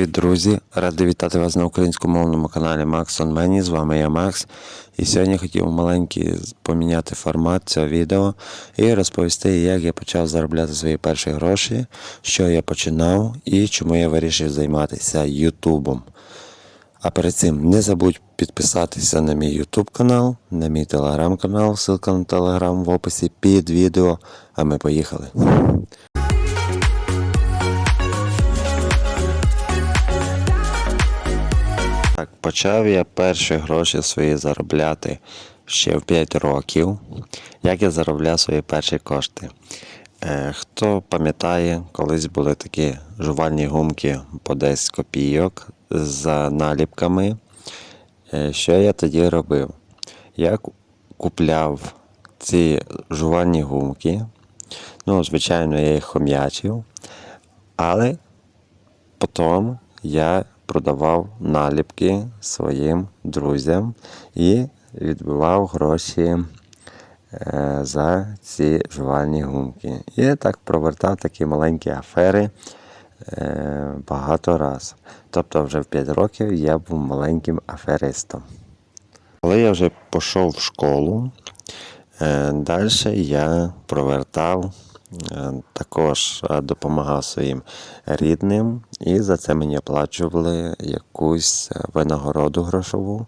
Привіт, друзі! Радий вітати вас на українськомовному каналі Max on Many. З вами я Макс. І сьогодні хотів маленький поміняти формат цього відео і розповісти, як я почав заробляти свої перші гроші, що я починав і чому я вирішив займатися Ютубом. А перед цим не забудь підписатися на мій YouTube канал, на мій телеграм канал, ссылка на телеграм в описі під відео. А ми поїхали. Так, почав я перші гроші свої заробляти ще в 5 років. Як я заробляв свої перші кошти? Е, хто пам'ятає, колись були такі жувальні гумки по 10 копійок з наліпками. Е, що я тоді робив? Я купляв ці жувальні гумки. Ну, звичайно, я їх хом'ячив, але Потім я продавав наліпки своїм друзям і відбивав гроші е, за ці жувальні гумки. І так провертав такі маленькі афери е, багато разів. Тобто вже в 5 років я був маленьким аферистом. Коли я вже пішов в школу, Далі я провертав, е, також е, допомагав своїм рідним, і за це мені оплачували якусь е, винагороду грошову.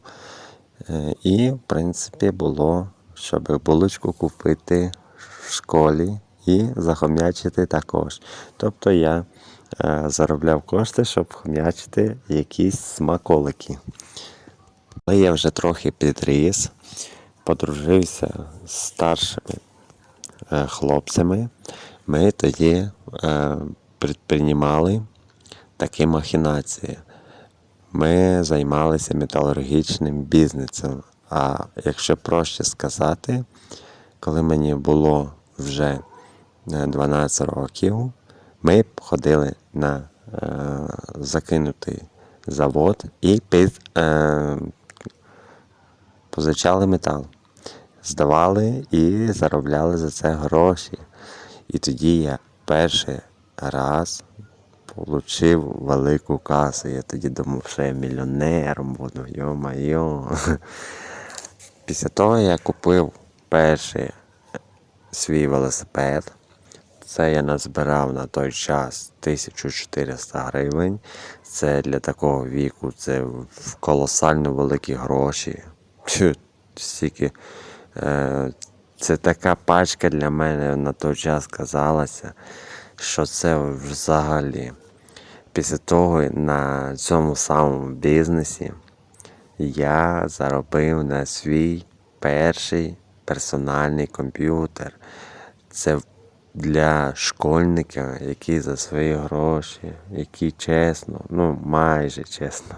Е, І, в принципі, було, щоб булочку купити в школі і захом'ячити також. Тобто я е, заробляв кошти, щоб хом'ячити якісь смаколики. Коли я вже трохи підріс, подружився з старшими е, хлопцями, ми тоді е, предприймали такі махінації. Ми займалися металургічним бізнесом. А якщо проще сказати, коли мені було вже е, 12 років, ми ходили на е, закинутий завод і під, е, позичали метал, здавали і заробляли за це гроші. І тоді я перший раз отримав велику касу. Я тоді думав, що я мільйонером буду, йо-майо. Після того я купив перший свій велосипед. Це я назбирав на той час 1400 гривень. Це для такого віку це колосально великі гроші. Стільки. Е, Це така пачка для мене на той час казалася, що це взагалі. Після того на цьому самому бізнесі я заробив на свій перший персональний комп'ютер. Це для школьника, який за свої гроші, який чесно, ну майже чесно,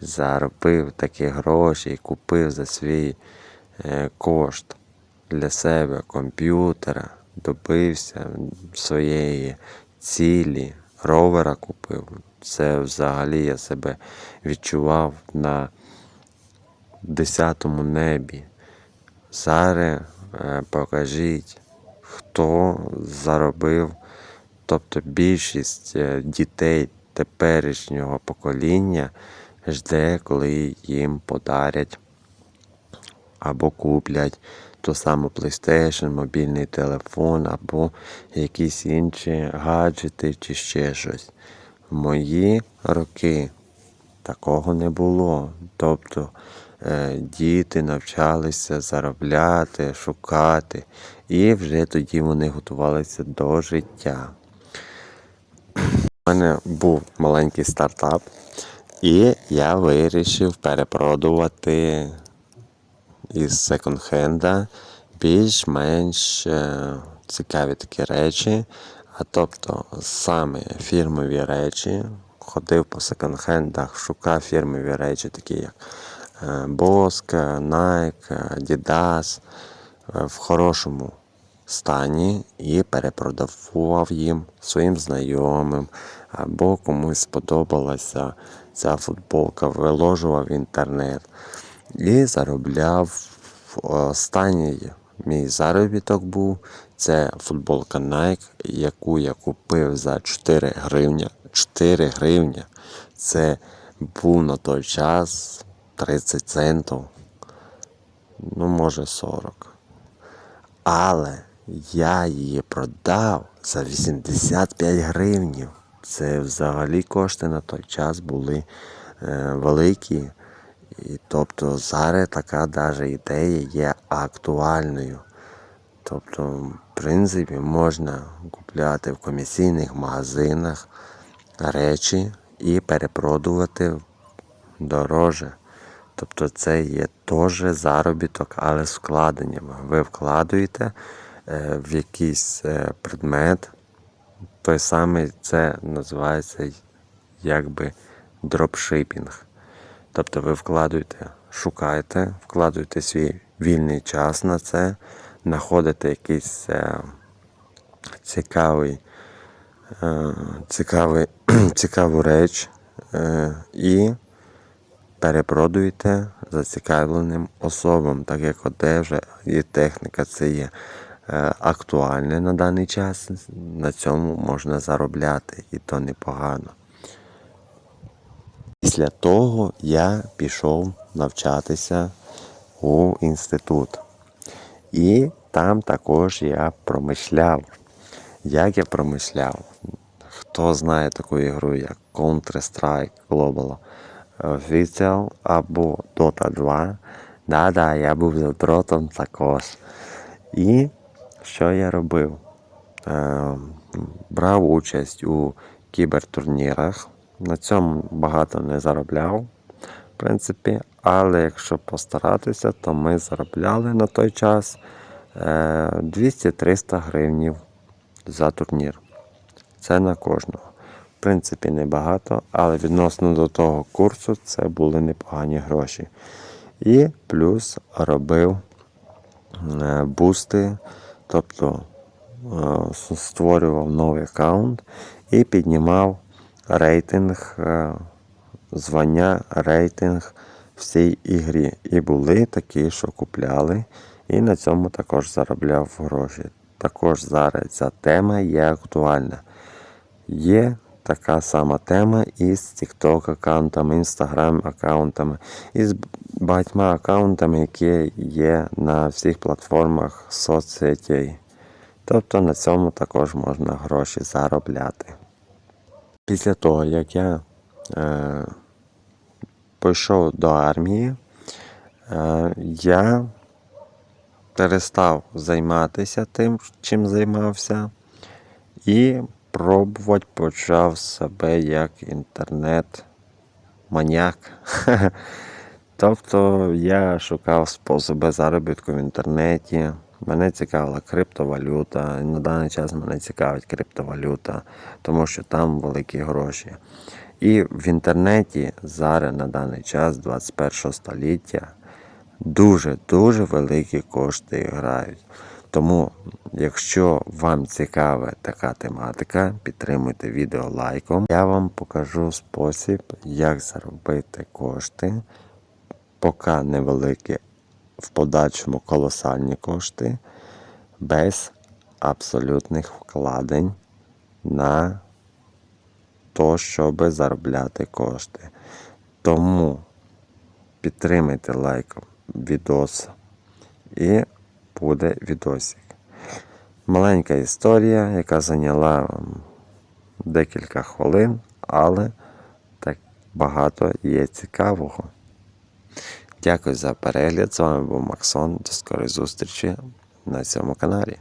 заробив такі гроші і купив за свій кошт для себе комп'ютера, добився своєї цілі, ровера купив. Це взагалі я себе відчував на десятому небі. Зараз е, покажіть, хто заробив, тобто більшість е, дітей теперішнього покоління жде, коли їм подарять або куплять ту саму PlayStation, мобільний телефон, або якісь інші гаджети чи ще щось. В мої роки такого не було. Тобто е, діти навчалися заробляти, шукати, і вже тоді вони готувалися до життя. У мене був маленький стартап, і я вирішив перепродувати із секонд-хенда більш-менш е, цікаві такі речі. А тобто саме фірмові речі. Ходив по секонд-хендах, шукав фірмові речі, такі як е, Bosk, Nike, Adidas е, в хорошому стані і перепродавав їм своїм знайомим, або комусь сподобалася ця футболка, виложував в інтернет і заробляв. Останній мій заробіток був це футболка Nike, яку я купив за 4 гривня. 4 гривня. це був на той час 30 центів, ну може 40. Але я її продав за 85 гривнів. Це взагалі кошти на той час були е, великі. І, тобто зараз така даже ідея є актуальною. Тобто, в принципі, можна купляти в комісійних магазинах речі і перепродувати дороже. Тобто це є теж заробіток, але з вкладеннями. Ви вкладуєте е, в якийсь е, предмет, той самий це називається якби дропшипінг. Тобто ви вкладуєте, шукаєте, вкладуєте свій вільний час на це, знаходите якийсь е, цікавий, е, цікавий, цікаву реч е, і перепродуєте зацікавленим особам, так як одежа і техніка це є е, актуальне на даний час. На цьому можна заробляти, і то непогано. Після того я пішов навчатися у інститут. І там також я промишляв. Як я промишляв? Хто знає таку ігру, як Counter-Strike Global Official або Dota 2. Да-да, я був за дротом також. І що я робив? Е, брав участь у кібертурнірах. На цьому багато не заробляв, в принципі. Але якщо постаратися, то ми заробляли на той час е, 200-300 гривнів за турнір. Це на кожного. В принципі, небагато, але відносно до того курсу це були непогані гроші. І плюс робив е, бусти, тобто е, створював новий аккаунт і піднімав рейтинг, е, звання, рейтинг всій ігрі. І були такі, що купляли, і на цьому також заробляв гроші. Також зараз ця тема є актуальна. Є така сама тема із TikTok аккаунтами, Instagram аккаунтами, і з багатьма аккаунтами, які є на всіх платформах соцсетей. Тобто на цьому також можна гроші заробляти. Після того, як я е, пішов до армії, е, я перестав займатися тим, чим займався, і пробувати почав себе як інтернет-маняк. Тобто я шукав способи заробітку в інтернеті. Мене цікавила криптовалюта. На даний час мене цікавить криптовалюта, тому що там великі гроші. І в інтернеті зараз на даний час, 21 століття, дуже-дуже великі кошти грають. Тому, якщо вам цікава така тематика, підтримуйте відео лайком. Я вам покажу спосіб, як заробити кошти, поки невеликі, в подальшому колосальні кошти, без абсолютних вкладень на то, щоб заробляти кошти. Тому підтримайте лайком відос і буде відосик. Маленька історія, яка зайняла декілька хвилин, але так багато є цікавого. Дякую за перегляд. З вами був Максон. До скорої зустрічі на цьому каналі.